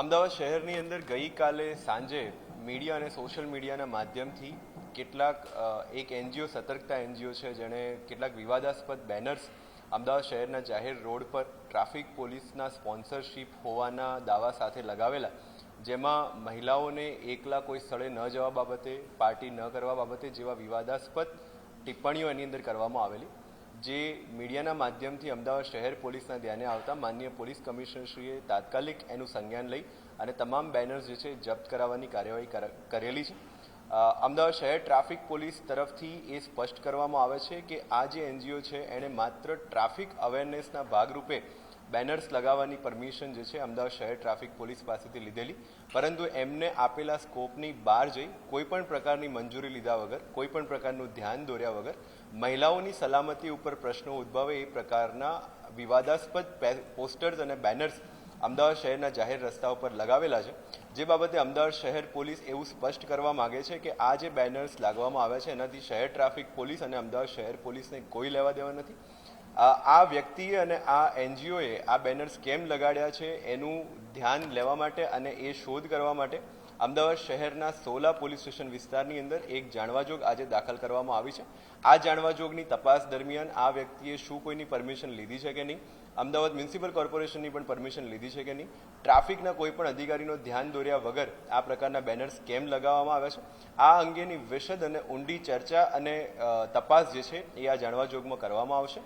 અમદાવાદ શહેરની અંદર ગઈકાલે સાંજે મીડિયા અને સોશિયલ મીડિયાના માધ્યમથી કેટલાક એક એનજીઓ, સતર્કતા એનજીઓ છે, જેણે કેટલાક વિવાદાસ્પદ બેનર્સ અમદાવાદ શહેરના જાહેર રોડ પર ટ્રાફિક પોલીસના સ્પોન્સરશીપ હોવાના દાવા સાથે લગાવેલા, જેમાં મહિલાઓને એકલા કોઈ સ્થળે ન જવા બાબતે, પાર્ટી ન કરવા બાબતે જેવા વિવાદાસ્પદ ટિપ્પણીઓ એની અંદર કરવામાં આવેલી. જે મીડિયાના માધ્યમથી અમદાવાદ શહેર પોલીસના ધ્યાને આવતા માનનીય પોલીસ કમિશનરશ્રીએ તાત્કાલિક એનું સંજ્ઞાન લઈ અને તમામ બેનર્સ જે છે જપ્ત કરાવવાની કાર્યવાહી કર- કરેલી છે. અમદાવાદ શહેર ટ્રાફિક પોલીસ તરફથી એ સ્પષ્ટ કરવામાં આવે છે કે આ જે એનજીઓ છે, એણે માત્ર ટ્રાફિક અવેરનેસના ભાગરૂપે બેનર્સ લગાવવાની પરમિશન જે છે અમદાવાદ શહેર ટ્રાફિક પોલીસ પાસેથી લીધેલી. પરંતુ એમને આપેલા સ્કોપની બહાર જઈ કોઈ પણ પ્રકારની મંજૂરી લીધા વગર કોઈ પણ પ્રકારનું ધ્યાન દોર્યા વગર મહિલાઓની સલામતી ઉપર પ્રશ્નો ઉદ્ભવે એ પ્રકારના વિવાદાસ્પદ પોસ્ટર્સ અને બેનર્સ અમદાવાદ શહેરના જાહેર રસ્તાઓ પર લગાવેલા છે. જે બાબતે અમદાવાદ શહેર પોલીસ એવું સ્પષ્ટ કરવા માગે છે કે આ જે બેનર્સ લાગવામાં આવ્યા છે, એનાથી શહેર ટ્રાફિક પોલીસ અને અમદાવાદ શહેર પોલીસને કોઈ લેવા દેવા નથી. આ વ્યક્તિએ અને આ એનજીઓએ આ બેનર્સ કેમ લગાડ્યા છે એનું ધ્યાન લેવા માટે અને એ શોધ કરવા માટે અમદાવાદ શહેરના સોલા પોલીસ સ્ટેશન વિસ્તારની અંદર એક જાણવાજોગ આજે દાખલ કરવામાં આવી છે. આ જાણવાજોગની તપાસ દરમિયાન આ વ્યક્તિએ શું કોઈની પરમિશન લીધી છે કે નહીં? અમદાવાદ મ્યુનિસિપલ કોર્પોરેશનની પણ પરમિશન લીધી છે કે નહીં? ટ્રાફિકના કોઈ પણ અધિકારીનો ધ્યાન દોર્યા વગર આ પ્રકારના બેનર્સ કેમ લગાવવામાં આવ્યા છે? આ અંગેની વિશદ અને ઊંડી ચર્ચા અને તપાસ જે છે એ આ જાણવાજોગમાં કરવામાં આવશે.